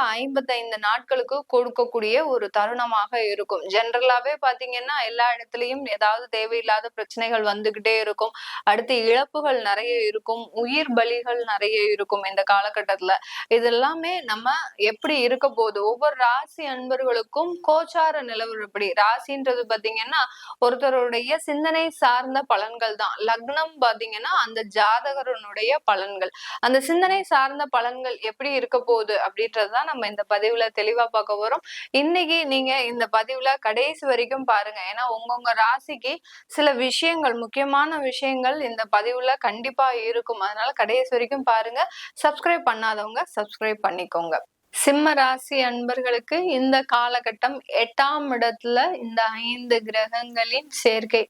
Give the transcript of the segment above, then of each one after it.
ஐம்பத்தைந்து நாட்களுக்கு கொடுக்கக்கூடிய ஒரு தருணமாக இருக்கும். ஜென்ரலாவே பாத்தீங்கன்னா எல்லா இடத்துலயும் ஏதாவது தேவையில்லாத பிரச்சனைகள் வந்துகிட்டே இருக்கும். அடுத்து இழப்புகள் நிறைய இருக்கும். உயிர் பலிகள் நிறைய இருக்கும் இந்த காலகட்டத்துல. இதெல்லாமே நம்ம எப்படி இருக்க போகுது? ஒவ்வொரு ராசி அன்பர்களுக்கும் கோச்சார நிலவரப்படி ராசின்றது பாத்தீங்கன்னா ஒருத்தருடைய சிந்தனை சார்ந்த பலன்கள் தான். லக்னம் பாத்தீங்கன்னா அந்த ஜாதகரனுடைய பலன்கள். அந்த சிந்தனை சார்ந்த பலன்கள் எப்படி இருக்க போகுது அப்படின்றதுதான் நம்ம இந்த பதிவுல தெளிவா பார்க்க போறோம். இன்னைக்கு நீங்க இந்த பதிவுல கடைசி வரைக்கும் பாருங்க. ஏன்னா உங்கவுங்க ராசிக்கு சில விஷயங்கள் முக்கியமான விஷயங்கள் இந்த பதிவுல கண்டிப்பா இருக்கும். அதனால கடைசி வரைக்கும் பாருங்க. சப்ஸ்கிரைப் பண்ணாதவங்க சப்ஸ்கிரைப் பண்ணிக்கோங்க. சிம்ம ராசி அன்பர்களுக்கு இந்த காலகட்டம் எட்டாம் இடத்துல இந்த ஐந்து கிரகங்களின் சேர்க்கை.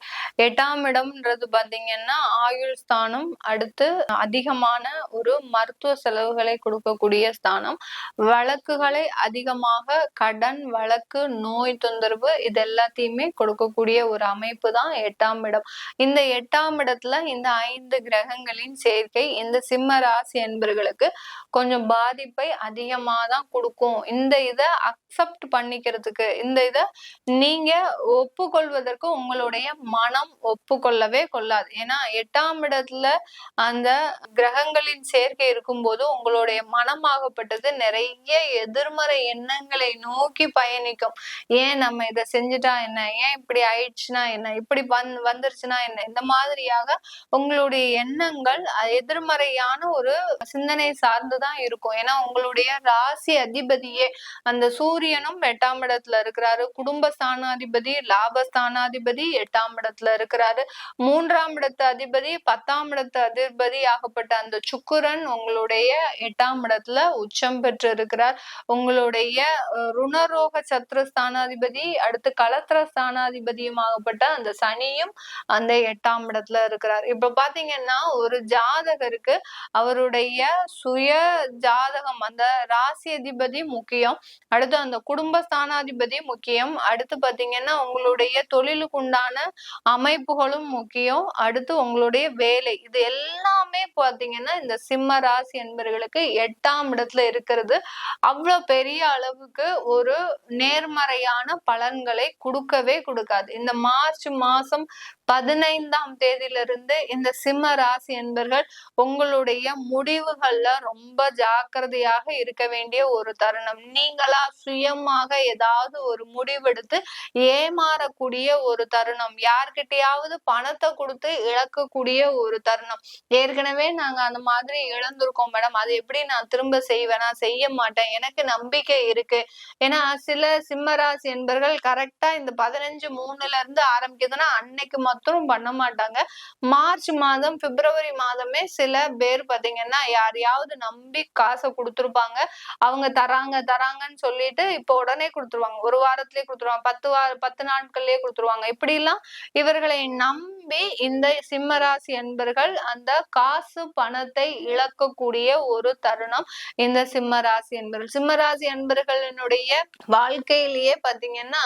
எட்டாம் இடம்ன்றது பாத்தீங்கன்னா ஆயுள் ஸ்தானம் அடுத்து அதிகமான ஒரு மருத்துவ செலவுகளை கொடுக்கக்கூடிய ஸ்தானம். வழக்குகளை அதிகமாக கடன் வழக்கு நோய் தொந்தரவு இது எல்லாத்தையுமே கொடுக்கக்கூடிய ஒரு அமைப்பு தான் எட்டாம் இடம். இந்த எட்டாம் இடத்துல இந்த ஐந்து கிரகங்களின் சேர்க்கை இந்த சிம்ம ராசி என்பர்களுக்கு கொஞ்சம் பாதிப்பை அதிகமாக தான் கொடுக்கும். இந்த இதை அக்செப்ட் பண்ணிக்கிறதுக்கு இந்த இதை நீங்க ஒப்புக்கொள்வதற்கு உங்களுடைய மனம் ஒப்புக்கொள்ளவே கொள்ளாது. ஏன்னா எட்டாம் இடத்துல அந்த கிரகங்களின் சேர்க்கை இருக்கும்போது உங்களுடைய மனமாகப்பட்டது நிறைய எதிர்மறை எண்ணங்களை நோக்கி பயணிக்கும். ஏன் நம்ம இதை செஞ்சுட்டா என்ன? ஏன் இப்படி ஆயிடுச்சுன்னா என்ன? இப்படி வந் வந்துருச்சுன்னா என்ன? இந்த மாதிரியாக உங்களுடைய எண்ணங்கள் எதிர்மறையான ஒரு சிந்தனை சார்ந்துதான் இருக்கும். ஏன்னா உங்களுடைய ராசி அதிபதியே. அந்த சூரியனும் எட்டாம் இடத்துல இருக்கிறாரு. குடும்ப ஸ்தானாதிபதி லாபஸ்தானாதிபதி எட்டாம் இடத்துல இருக்கிறாரு. மூன்றாம் இடத்து அதிபதி பத்தாம் இடத்து அதிபதி ஆகப்பட்ட அந்த சுக்குரன் உங்களுடைய எட்டாம் இடத்துல உச்சம் பெற்று இருக்கிறார் உங்களுடைய ருணரோக சத்ர ஸ்தானாதிபதி அடுத்து கலத்திர ஸ்தானாதிபதியும் ஆகப்பட்ட அந்த சனியும் அந்த எட்டாம் இடத்துல இருக்கிறார். இப்ப பாத்தீங்கன்னா ஒரு ஜாதகருக்கு அவருடைய சுய ஜாதகம் அந்த ராசி அதிபதி முக்கியம். அடுத்து அந்த குடும்ப ஸ்தானாதிபதி முக்கியம். அடுத்து பாத்தீங்கன்னா உங்களுடைய தொழிலுக்கு உண்டான அமைப்புகளும் முக்கியம். அடுத்து உங்களுடைய வேலை. இது எல்லாமே பாத்தீங்கன்னா இந்த சிம்ம ராசி என்பவர்களுக்கு எட்டாம் இடத்துல இருக்கிறது. அவ்வளவு பெரிய அளவுக்கு ஒரு நேர்மறையான பலன்களை கொடுக்கவே கொடுக்காது. இந்த மார்ச் மாசம் பதினைந்தாம் தேதியிலிருந்து இந்த சிம்ம ராசி என்பர்கள் உங்களுடைய முடிவுகள்ல ரொம்ப ஜாக்கிரதையாக இருக்க வேண்டிய ஒரு தருணம். நீங்களா சுயமாக ஏதாவது ஒரு முடிவெடுத்து ஏமாறக்கூடிய ஒரு தருணம். யார்கிட்டயாவது பணத்தை கொடுத்து இழக்கக்கூடிய ஒரு தருணம். ஏற்கனவே நாங்க அந்த மாதிரி இழந்திருக்கோம் மேடம். அது எப்படி நான் திரும்ப செய்வேன்? நான் செய்ய மாட்டேன். எனக்கு நம்பிக்கை இருக்கு. ஏன்னா சில சிம்மராசி என்பர்கள் கரெக்டா இந்த பதினஞ்சு மூணுல இருந்து ஆரம்பிக்குதுன்னா அன்னைக்கு மாத்திரம் பண்ண மாட்டாங்க. மார்ச் மாதம் பிப்ரவரி மாதமே சில பேர் பாத்தீங்கன்னா யாரையாவது நம்பி காசை கொடுத்துருப்பாங்க. அவங்க தராங்க தராங்கன்னு சொல்லிட்டு இப்போ உடனே கொடுத்துருவாங்க. ஒரு வாரத்திலேயே கொடுத்துருவாங்க. பத்து வார பத்து நாட்கள்லயே கொடுத்துருவாங்க. இப்படி எல்லாம் இவர்களை நம்பி இந்த சிம்மராசி என்பர்கள் அந்த காசு பணத்தை இழக்கக்கூடிய ஒரு தருணம் இந்த சிம்மராசி என்பர்கள் சிம்மராசி என்பர்களினுடைய வாழ்க்கையிலேயே பாத்தீங்கன்னா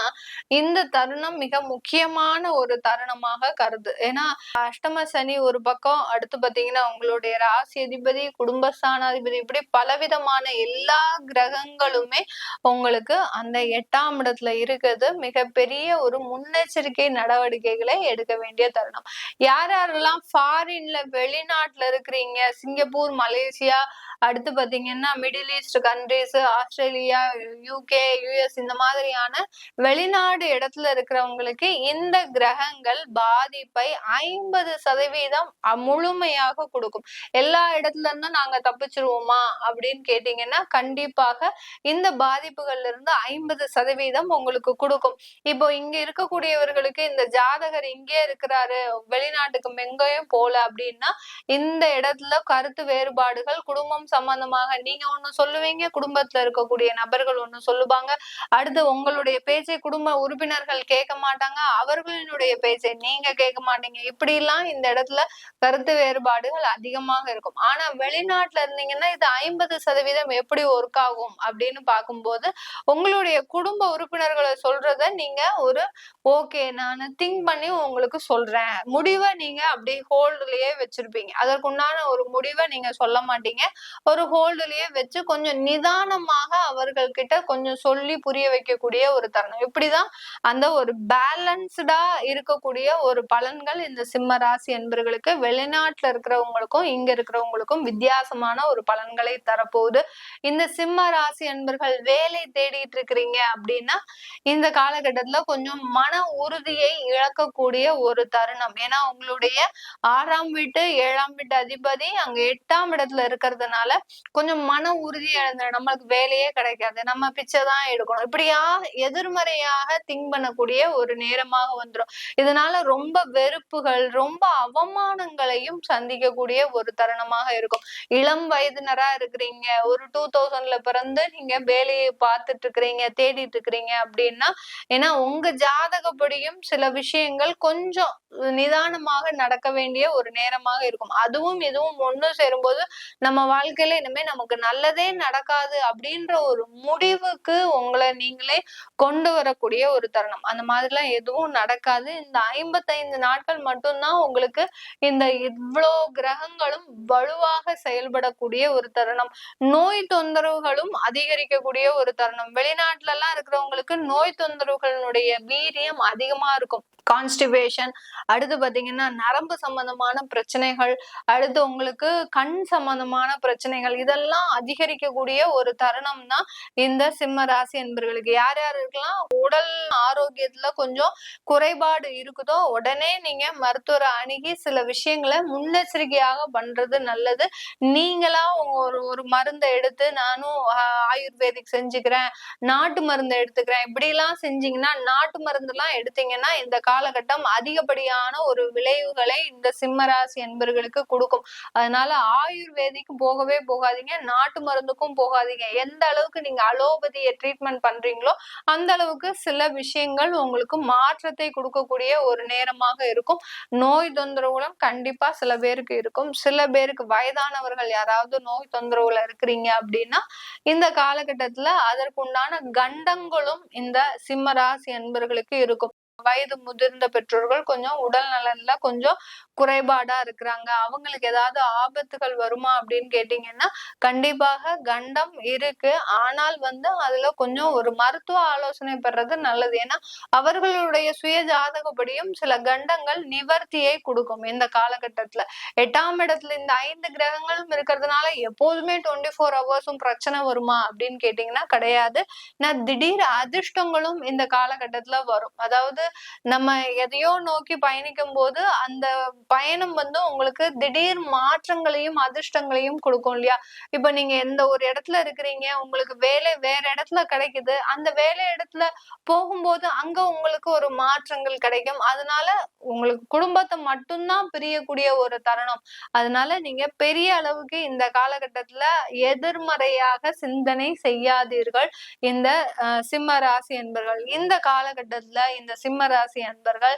இந்த தருணம் மிக முக்கியமான ஒரு தருணமாக கருது. ஏன்னா அஷ்டம சனி ஒரு பக்கம் அடுத்து பாத்தீங்கன்னா உங்களுடைய ராசி அதிபதி குடும்பஸ்தானாதிபதி இப்படி பலவிதமான எல்லா கிரகங்களுமே உங்களுக்கு அந்த எட்டாம் இடத்துல இருக்கிறது மிகப்பெரிய ஒரு முன்னெச்சரிக்கை நடவடிக்கைகளை எடுக்க வேண்டிய தருணம். தருணம் யார் யாரெல்லாம் ஃபாரின்ல வெளிநாட்டுல இருக்கிறீங்க சிங்கப்பூர் மலேசியா அடுத்து பாத்தீங்கன்னா middle east countries Australia UK US இந்த மாதிரியான வெளிநாடு இடத்துல இருக்கிறவங்களுக்கு இந்த கிரகங்கள் பாதிப்பை ஐம்பது சதவீதம் முழுமையாக கொடுக்கும். எல்லா இடத்துல இருந்தும் நாங்க தப்பிச்சிருவோமா அப்படின்னு கேட்டீங்கன்னா கண்டிப்பாக இந்த பாதிப்புகள்ல இருந்து ஐம்பது சதவீதம் உங்களுக்கு கொடுக்கும். இப்போ இங்க இருக்கக்கூடியவர்களுக்கு இந்த ஜாதகர் இங்கே இருக்கிறாரு வெளிநாட்டுக்கு எங்கேயும் போல அப்படின்னா இந்த இடத்துல கருத்து வேறுபாடுகள் குடும்பம் சம்பந்தமாக நீங்க ஒண்ணு சொல்லுவீங்க குடும்பத்துல இருக்கக்கூடிய நபர்கள் ஒண்ணு சொல்லுவாங்க. அடுத்து உங்களுடைய பேச்சை குடும்ப உறுப்பினர்கள் கேட்க மாட்டாங்க அவர்களினுடைய பேச்சை நீங்க கேட்க மாட்டீங்க. இப்படி எல்லாம் இந்த இடத்துல கருத்து வேறுபாடுகள் அதிகமாக இருக்கும். ஆனா வெளிநாட்டுல இருந்தீங்கன்னா இது ஐம்பது சதவீதம் எப்படி ஒர்க் ஆகும் அப்படின்னு பார்க்கும்போது உங்களுடைய குடும்ப உறுப்பினர்களை சொல்றத நீங்க ஒரு ஓகே நான் திங்க் பண்ணி உங்களுக்கு சொல்றேன். முடிவை நீங்க அப்படி ஹோல்டுலயே வச்சிருப்பீங்க. அதற்குண்டான ஒரு முடிவை நீங்க சொல்ல மாட்டீங்க. ஒரு ஹோல்டுலயே வச்சு கொஞ்சம் நிதானமாக அவர்கள் கிட்ட கொஞ்சம் சொல்லி புரிய வைக்கக்கூடிய ஒரு தருணம். இப்படிதான் அந்த ஒரு பேலன்ஸ்டா இருக்கக்கூடிய ஒரு பலன்கள் இந்த சிம்ம ராசி என்பர்களுக்கு வெளிநாட்டுல இருக்கிறவங்களுக்கும் இங்க இருக்கிறவங்களுக்கும் வித்தியாசமான ஒரு பலன்களை தரப்போகுது. இந்த சிம்ம ராசி என்பர்கள் வேலை தேடிட்டு இருக்கிறீங்க அப்படின்னா இந்த காலகட்டத்துல கொஞ்சம் மன உறுதியை இழக்கக்கூடிய ஒரு தருணம். ஏன்னா உங்களுடைய ஆறாம் வீட்டு ஏழாம் வீட்டு அதிபதி அங்க எட்டாம் இடத்துல இருக்கிறதுனால கொஞ்சம் மன உறுதி இழந்த நம்மளுக்கு வேலையே கிடைக்காது. நம்ம பிச்சை தான் எடுக்கணும். இப்படியா எதிர்மறையாக திங்க் பண்ணக்கூடிய ஒரு நேரமாக வந்துடும் இதனால ரொம்ப வெறுப்புகள் ரொம்ப அவமானங்களையும் சந்திக்கக்கூடிய ஒரு தருணமாக இருக்கும். இளம் வயதினரா இருக்கிறீங்க. ஒரு டூ தௌசண்ட்ல பிறந்து நீங்க வேலையை பார்த்துட்டு இருக்கிறீங்க தேடிட்டு இருக்கிறீங்க அப்படின்னா ஏன்னா உங்க ஜாதகப்படியும் சில விஷயங்கள் கொஞ்சம் நிதானமாக நடக்க வேண்டிய ஒரு நேரமாக இருக்கும். அதுவும் இதுவும் ஒண்ணு சேரும்போது நம்ம வாழ்க்கையில இனிமே நமக்கு நல்லதே நடக்காது அப்படின்ற ஒரு முடிவுக்கு உங்களை நீங்களே கொண்டு வரக்கூடிய ஒரு தருணம். அந்த மாதிரிலாம் எதுவும் நடக்காது. இந்த ஐம்பத்தைந்து நாட்கள் மட்டும்தான் உங்களுக்கு இந்த இவ்வளோ கிரகங்களும் வலுவாக செயல்படக்கூடிய ஒரு தருணம். நோய் தொந்தரவுகளும் அதிகரிக்கக்கூடிய ஒரு தருணம். வெளிநாட்டுல எல்லாம் இருக்கிறவங்களுக்கு நோய் தொந்தரவுகளுடைய வீரியம் அதிகமா இருக்கும். கான்ஸ்டிபேஷன் அடுத்து பார்த்தீங்கன்னா நரம்பு சம்பந்தமான பிரச்சனைகள் அடுத்து உங்களுக்கு கண் சம்பந்தமான பிரச்சனைகள் இதெல்லாம் அதிகரிக்கக்கூடிய ஒரு தருணம் தான் இந்த சிம்ம ராசி என்பர்களுக்கு. யார் யாருக்கெல்லாம் உடல் ஆரோக்கியத்துல கொஞ்சம் குறைபாடு இருக்குதோ உடனே நீங்க மருத்துவரை அணுகி சில விஷயங்களை முன்னெச்சரிக்கையாக பண்றது நல்லது. நீங்களா ஒரு ஒரு மருந்தை எடுத்து நானும் ஆயுர்வேதிக் செஞ்சுக்கிறேன் நாட்டு மருந்து எடுத்துக்கிறேன். இப்படி எல்லாம் செஞ்சீங்கன்னா நாட்டு மருந்து எல்லாம் எடுத்தீங்கன்னா இந்த காலகட்டம் அதிகப்படியான ஒரு விளைவுகளை இந்த சிம்மராசி என்பர்களுக்கு கொடுக்கும். அதனால ஆயுர்வேதிக்கு போகவே போகாதீங்க நாட்டு மருந்துக்கும் போகாதீங்க. எந்த அளவுக்கு நீங்க அலோபதியை ட்ரீட்மெண்ட் பண்றீங்களோ அந்த அளவுக்கு சில விஷயங்கள் உங்களுக்கு மாற்றத்தை கொடுக்கக்கூடிய ஒரு நேரமாக இருக்கும். நோய் தொந்தரவுகளும் கண்டிப்பா சில பேருக்கு இருக்கும். சில பேருக்கு வயதானவர்கள் யாராவது நோய் தொந்தரவுல இருக்கிறீங்க அப்படின்னா இந்த காலகட்டத்துல அதற்குண்டான கண்டங்களும் இந்த சிம்மராசி அன்பர்களுக்கு இருக்கும். வயது முதிர்ந்த பெற்றோர்கள் கொஞ்சம் உடல் நலன்ல கொஞ்சம் குறைபாடா இருக்கிறாங்க. அவங்களுக்கு ஏதாவது ஆபத்துகள் வருமா அப்படின்னு கேட்டீங்கன்னா கண்டிப்பாக கண்டம் இருக்கு. ஆனால் வந்து அதுல கொஞ்சம் ஒரு மருத்துவ ஆலோசனை பெறது நல்லது. ஏன்னா அவர்களுடைய சுய ஜாதகப்படியும் சில கண்டங்கள் நிவர்த்தியை கொடுக்கும் இந்த காலகட்டத்துல. எட்டாம் இடத்துல இந்த ஐந்து கிரகங்களும் இருக்கிறதுனால எப்போதுமே டுவெண்ட்டி ஃபோர் ஹவர்ஸும் பிரச்சனை வருமா அப்படின்னு கேட்டீங்கன்னா கிடையாது. நான் திடீர் அதிர்ஷ்டங்களும் இந்த காலகட்டத்துல வரும். அதாவது நம்ம எதையோ நோக்கி பயணிக்கும் போது அந்த பயணம் வந்து உங்களுக்கு திடீர் மாற்றங்களையும் அதிர்ஷ்டங்களையும் கொடுக்கும் இல்லையா? இப்ப நீங்க எந்த ஒரு இடத்துல இருக்கிறீங்க உங்களுக்கு வேலை வேற இடத்துல கிடைக்குது. அந்த வேலை இடத்துல போகும்போது அங்க உங்களுக்கு ஒரு மாற்றங்கள் கிடைக்கும். அதனால உங்களுக்கு குடும்பத்தை மட்டும்தான் பிரியக்கூடிய ஒரு தருணம். அதனால நீங்க பெரிய அளவுக்கு இந்த காலகட்டத்துல எதிர்மறையாக சிந்தனை செய்யாதீர்கள். இந்த சிம்ம ராசி என்பர்கள் இந்த காலகட்டத்துல இந்த சிம்ம ராசி அன்பர்கள்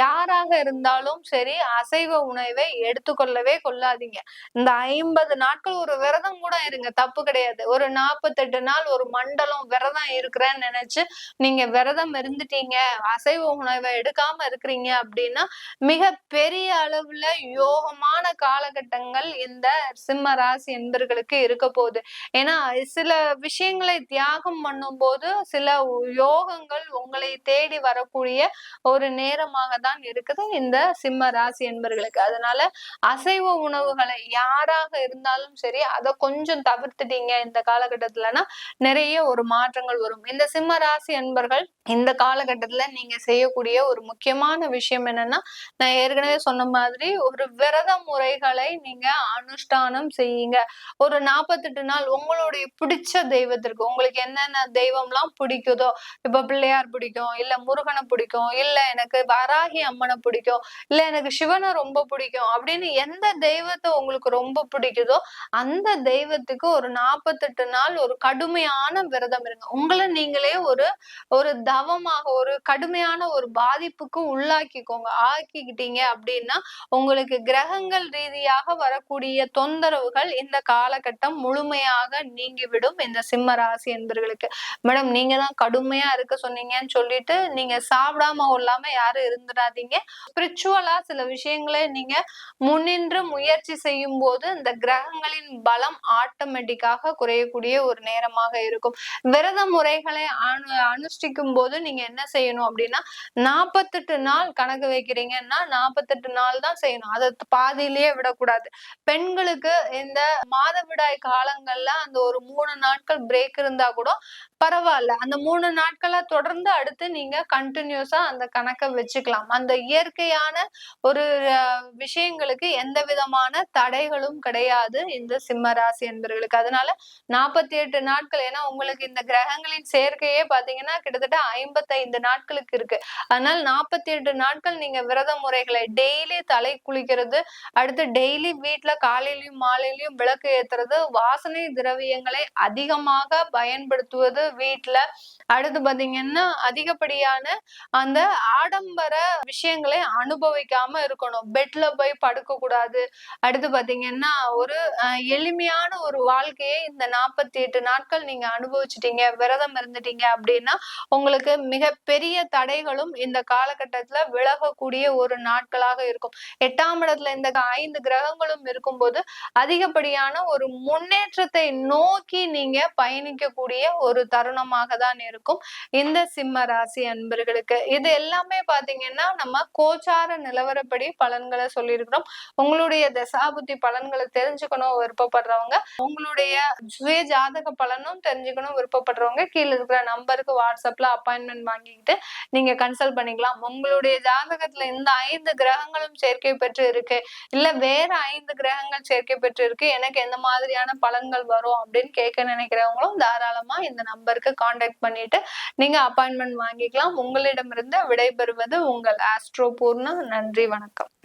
யாராக இருந்தாலும் சரி அசைவ உணவை எடுத்துக்கொள்ளவே கொள்ளாதீங்க. இந்த ஐம்பது நாட்கள் ஒரு விரதம் கூட இருங்க. தப்பு கிடையாது. ஒரு நாற்பத்தெட்டு நாள் ஒரு மண்டலம் விரதம் இருக்கிறேன்னு நினைச்சு நீங்க விரதம் இருந்துட்டீங்க அசைவ உணவை எடுக்காம இருக்கிறீங்க அப்படின்னா மிக பெரிய அளவுல யோகமான காலகட்டங்கள் இந்த சிம்ம ராசி என்பர்களுக்கு இருக்க போகுது. ஏன்னா சில விஷயங்களை தியாகம் பண்ணும் போது சில யோகங்கள் உங்களை தேடி வரக்கூடிய ஒரு நேரமாக தான் இருக்குது இந்த சிம்ம ராசி நண்பர்களுக்கு. அதனால அசைவ உணவுகளை யாராக இருந்தாலும் சரி அதை கொஞ்சம் தவிர்த்துட்டீங்க இந்த காலகட்டத்துலனா நிறைய ஒரு மாற்றங்கள் வரும். இந்த சிம்ம ராசி அன்பர்கள் இந்த காலகட்டத்துல நீங்க செய்யக்கூடிய ஒரு முக்கியமான விஷயம் என்னன்னா நான் ஏற்கனவே சொன்ன மாதிரி ஒரு விரத முறைகளை நீங்க அனுஷ்டானம் செய்யுங்க. ஒரு நாற்பத்தெட்டு நாள் உங்களுடைய பிடிச்ச தெய்வத்திற்கு உங்களுக்கு என்னென்ன தெய்வம்லாம் பிடிக்குதோ இப்ப பிள்ளையார் பிடிக்கும் இல்ல முருகனை பிடிக்கும் இல்ல எனக்கு வராகி அம்மனை பிடிக்கும் இல்ல எனக்கு சிவனை ரொம்ப பிடிக்கும். அப்படின்னு எந்த தெய்வத்தை உங்களுக்கு ரொம்ப பிடிக்குதோ அந்த தெய்வத்துக்கு ஒரு நாற்பத்தெட்டு நாள் ஒரு கடுமையான விரதம் இருங்க. உங்களை நீங்களே ஒரு ஒரு தவமாக ஒரு கடுமையான ஒரு பாதிப்புக்கு உள்ளாக்கிக்கோங்க. ஆக்கிக்கிட்டீங்க அப்படின்னா உங்களுக்கு கிரகங்கள் ரீதியாக வரக்கூடிய தொந்தரவுகள் இந்த காலகட்டம் முழுமையாக நீங்கிவிடும் இந்த சிம்ம ராசி என்பர்களுக்கு. மேடம் நீங்க தான் கடுமையா இருக்க சொன்னீங்கன்னு சொல்லிட்டு நீங்க சாப்பிடாம இல்லாம யாரும் இருந்துடாதீங்க. ஸ்பிரிச்சுவலா சில விஷயங்களை நீங்க முன்னின்று முயற்சி செய்யும் போது இந்த கிரகங்களின் பலம் ஆட்டோமேட்டிக்காக குறையக்கூடிய ஒரு நேரமாக இருக்கும். விரத முறைகளை அனு அனுஷ்டிக்கும் போது நீங்க என்ன செய்யணும் அப்படின்னா நாற்பத்தெட்டு நாள் கணக்கு வைக்கிறீங்கன்னா நாற்பத்தெட்டு நாள் தான் செய்யணும். அதை பாதியிலேயே விடக்கூடாது. பெண்களுக்கு இந்த மாதவிடாய் காலங்கள்ல அந்த ஒரு மூணு நாட்கள் பிரேக் இருந்தா கூட பரவாயில்ல. அந்த மூணு நாட்களா தொடர்ந்து அடுத்து நீங்க கண்டினியூஸா அந்த கணக்கை வச்சுக்கலாம். அந்த இயற்கையான ஒரு விஷயங்களுக்கு எந்த விதமான தடைகளும் கிடையாது இந்த சிம்ம ராசி என்பர்களுக்கு அதனால நாற்பத்தி எட்டு நாட்கள் ஏன்னா உங்களுக்கு இந்த கிரகங்களின் சேர்க்கையே பாத்தீங்கன்னா கிட்டத்தட்ட ஐம்பத்தைந்து நாட்களுக்கு இருக்கு. அதனால நாற்பத்தி எட்டு நாட்கள் நீங்க விரத முறைகளை டெய்லி தலை குளிக்கிறது அடுத்து டெய்லி வீட்டுல காலையிலயும் மாலையிலயும் விளக்கு ஏத்துறது வாசனை திரவியங்களை அதிகமாக பயன்படுத்துவது வீட்டுல அடுத்து பாத்தீங்கன்னா அதிகப்படியான அந்த ஆடம்பர விஷயங்களை அனுபவிக்காம இருக்கணும். பெட்ல போய் படுக்க கூடாது அடுத்து பாத்தீங்கன்னா ஒரு எளிமையான ஒரு வாழ்க்கையை இந்த நாற்பத்தி எட்டு நாட்கள் நீங்க அனுபவிச்சிட்டீங்க விரதம் இருந்துட்டீங்க அப்படின்னா உங்களுக்கு மிக பெரிய தடைகளும் இந்த காலகட்டத்துல விலகக்கூடிய ஒரு நாட்களாக இருக்கும். எட்டாம் இடத்துல இந்த ஐந்து கிரகங்களும் இருக்கும்போது அதிகப்படியான ஒரு முன்னேற்றத்தை நோக்கி நீங்க பயணிக்கக்கூடிய ஒரு தருணமாக தான் இருக்கும் இந்த சிம்ம ராசி அன்பர்களுக்கு. இது எல்லாமே பாத்தீங்கன்னா நம்ம கோச்சார நிலவரப்படி பலன்களை சொல்லியிருக்கிறோம். உங்களுடைய தசாபுத்தி பலன்களை தெரிஞ்சுக்கணும் விருப்பப்படுறவங்க. உங்களுடைய சுய ஜாதக பலனும் தெரிஞ்சுக்கணும் விருப்பப்படுறவங்க. கீழே இருக்கிற நம்பருக்கு வாட்ஸ்அப்ல அப்பாயின்மெண்ட் வாங்கிக்கிட்டு நீங்க கன்சல்ட் பண்ணிக்கலாம். உங்களுடைய ஜாதகத்துல இந்த ஐந்து கிரகங்களும் சேர்க்கை பெற்று இருக்கு. இல்ல வேற ஐந்து கிரகங்கள் சேர்க்கை பெற்று இருக்கு. எனக்கு எந்த மாதிரியான பலன்கள் வரும் அப்படின்னு கேட்க நினைக்கிறவங்களும் தாராளமா இந்த நம்பருக்கு கான்டாக்ட் பண்ணிட்டு நீங்க அப்பாயின்மெண்ட் வாங்கிக்கலாம். உங்களிடமிருந்து விடைபெறுவது உங்கள் ஆஸ்ட்ரோ பூர்ணா. நன்றி வணக்கம்.